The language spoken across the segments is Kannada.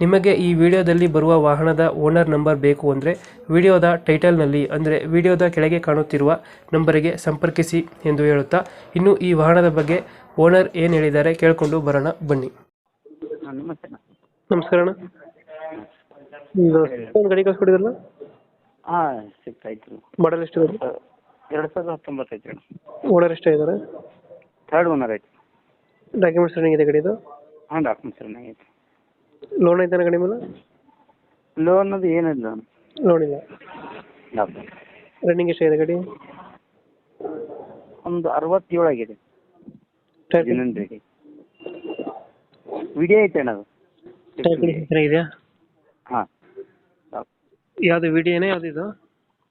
ನಿಮಗೆ ಈ ವಿಡಿಯೋದಲ್ಲಿ ಬರುವ ವಾಹನದ ಓನರ್ ನಂಬರ್ ಬೇಕು ಅಂದರೆ ವಿಡಿಯೋದ ಟೈಟಲ್ನಲ್ಲಿ ಅಂದರೆ ವಿಡಿಯೋದ ಕೆಳಗೆ ಕಾಣುತ್ತಿರುವ ನಂಬರಿಗೆ ಸಂಪರ್ಕಿಸಿ ಎಂದು ಹೇಳುತ್ತಾ ಇನ್ನು ಈ ವಾಹನದ ಬಗ್ಗೆ ಓನರ್ ಏನು ಹೇಳಿದ್ದಾರೆ ಕೇಳಿಕೊಂಡು ಬರೋಣ ಬನ್ನಿ. ಹಾಂ ನಮಸ್ತೆ ಅಣ್ಣ. ನಮಸ್ಕಾರ ಅಣ್ಣ. ಇದು ಒಂದು ಗಾಡಿ ಕಳ್ಸ್ಕೊಡಿದ್ರಲ್ಲ? ಹಾಂ ಮಾಡಲ್ ಎಷ್ಟು ಎರಡು ಸಾವಿರದ ಹತ್ತೊಂಬತ್ತು ಐತಿ ಅಣ್ಣ. ಓನರ್ ಎಷ್ಟು ಇದ್ದಾರೆ? ಥರ್ಡ್ ಓನರ್ ಐತೆ. ಡಾಕ್ಯುಮೆಂಟ್ಸ್ ರನ್ನಿಂಗ್ ಇದೆ ಗಾಡಿದು? ಹಾಂ ಡಾಕ್ಯುಮೆಂಟ್ಸ್ ರನ್ ಆಗೈತಿ ಲೋನ್ ಐತಾನ ಗಾಡಿ ಮೇಲೆ? ಲೋನ್ ಅದು ಏನಿಲ್ಲ. ಲೋನ್ ಇಲ್ಲ. ರನ್ನಿಂಗ್ ಎಷ್ಟಾಗಿದೆ ಗಾಡಿ? ಒಂದು ಅರವತ್ತೇಳು ಆಗಿದೆ. ವಿಡಿಯೋ ಐತೆ ಅಣ್ಣ ಅದು. ಚೆನ್ನಾಗಿದೆಯಾ ಹಾಂ. ಯಾವುದು ವಿಡಿಯೋನೇ ಯಾವ್ದು ಇದು?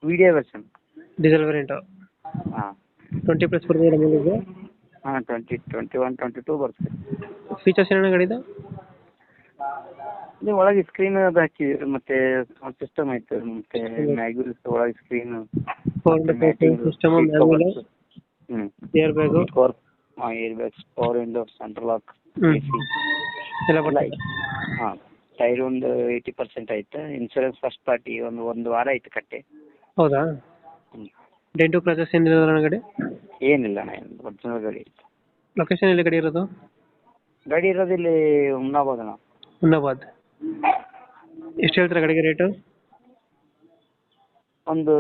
ವಿಡಿಯೋ ವರ್ಷನ್ ಡೀಸೆಲ್ ವೇರಿಯಂಟು ಹಾಂ. ಟ್ವೆಂಟಿ ಪ್ಲಸ್ ಬರ್ತದೆ ಹಾಂ twenty twenty one twenty two ಬರ್ತದೆ ಫೀಚರ್ಸ್ ಏನೇನು ಗಾಡಿದು ಇದು ಒಳಗೆ ಸ್ಕ್ರೀನ್ ಅದು ಹಾಕಿ ಮತ್ತೆ ಸಿಸ್ಟಮ್ ಐತೆ ಮತ್ತೆ ಮ್ಯಾಗ್ಯೂಲ್ ಒಳಗೆ ಸ್ಕ್ರೀನ್ ಸಿಸ್ಟಮ್ ಹ್ಞೂ ಏರ್ ಬ್ಯಾಗ್ ಪವರ್ ಹಾಂ air bags power window central lock ಎಲ್ಲ ಬರ್ತದೆ ಹಾಂ ಟೈರ್ ಒಂದು ಏಯ್ಟಿ ಪರ್ಸೆಂಟ್ ಐತೆ ಇನ್ಸೂರೆನ್ಸ್ ಫಸ್ಟ್ ಪಾರ್ಟಿ ಒಂದು ಒಂದು ವಾರ ಐತೆ ಕಟ್ಟೆ. ಹೌದಾ? ಡೆಂಟು ಕ್ರಾಚಸ್ ಏನಿಲ್ಲ ನನ್ನ ಗಾಡಿ ಏನಿಲ್ಲ ಅಣ್ಣ ಒರಿಜಿನಲ್ ಗಾಡಿ ಐತೆ ಲೊಕೇಶನ್ ಎಲ್ಲಿ ಗಾಡಿ ಇರೋದು? ಗಾಡಿ ಇರೋದು ಇಲ್ಲಿ ಹುಮ್ನಾಬಾದ್ ಅಣ್ಣ. ಹುಮ್ನಾಬಾದ್ ಎಷ್ಟು ಹೇಳ್ತೀರಾ ಗಾಡಿಗೆ ರೇಟು ಒಂದು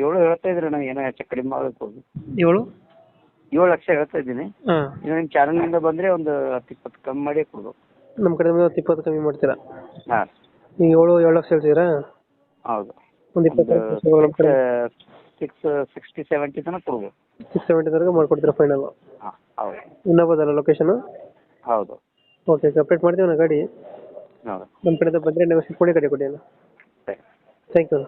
ಏಳು ಹೇಳ್ತಾ ಇದ್ರಿ ನಾನು ಏನೋ ಹೆಚ್ಚು ಕಡಿಮೆ ಮಾಡಬೇಕು ಏಳು? ಏಳು ಲಕ್ಷ ಹೇಳ್ತಾ ಇದ್ದೀನಿ. ಹಾಂ. ಇನ್ನು ನಿಮ್ಮ ಚಾನಲ್ನಿಂದ ಬಂದರೆ ಒಂದು ಹತ್ತು ಇಪ್ಪತ್ತು ಕಮ್ಮಿ ಮಾಡಿ ಕೊಡು. ನಮ್ಮ ಕಡೆ ಒಂದು ಇಪ್ಪತ್ತು ಕಮ್ಮಿ ಮಾಡ್ತೀರಾ? ಹಾಂ. ನೀವು ಏಳು ಏಳು ಲಕ್ಷ ಹೇಳ್ತೀರಾ ಹೌದು. ಒಂದು ಇಪ್ಪತ್ತು ಸಿಕ್ಸ್ ಸಿಕ್ಸ್ಟಿ ಸೆವೆಂಟಿ ತನಕ ಕೊಡ್ಬೋದು ಸಿಕ್ಸ್ ಸೆವೆಂಟಿ ತನಕ ಮಾಡ್ಕೊಡ್ತೀರಾ ಫೈನಲ್ ಹಾಂ ಹೌದು. ಇನ್ನೊಬ್ಬದಲ್ಲ ಲೊಕೇಶನ್ ಲೊಕೇಶನು ಹೌದು. ಓಕೆ ಸಪ್ರೇಟ್ ಮಾಡ್ತೀವಿ ನಾ ಗಾಡಿ. ಹೌದು. ನಮ್ಮ ಕಡೆಯಿಂದ ಬಂದರೆ ನೆಗೋಸಿಯೇಟ್ ಮಾಡಿ ಗಾಡಿ ಕೊಡಿ ಅಣ್ಣ. Thank you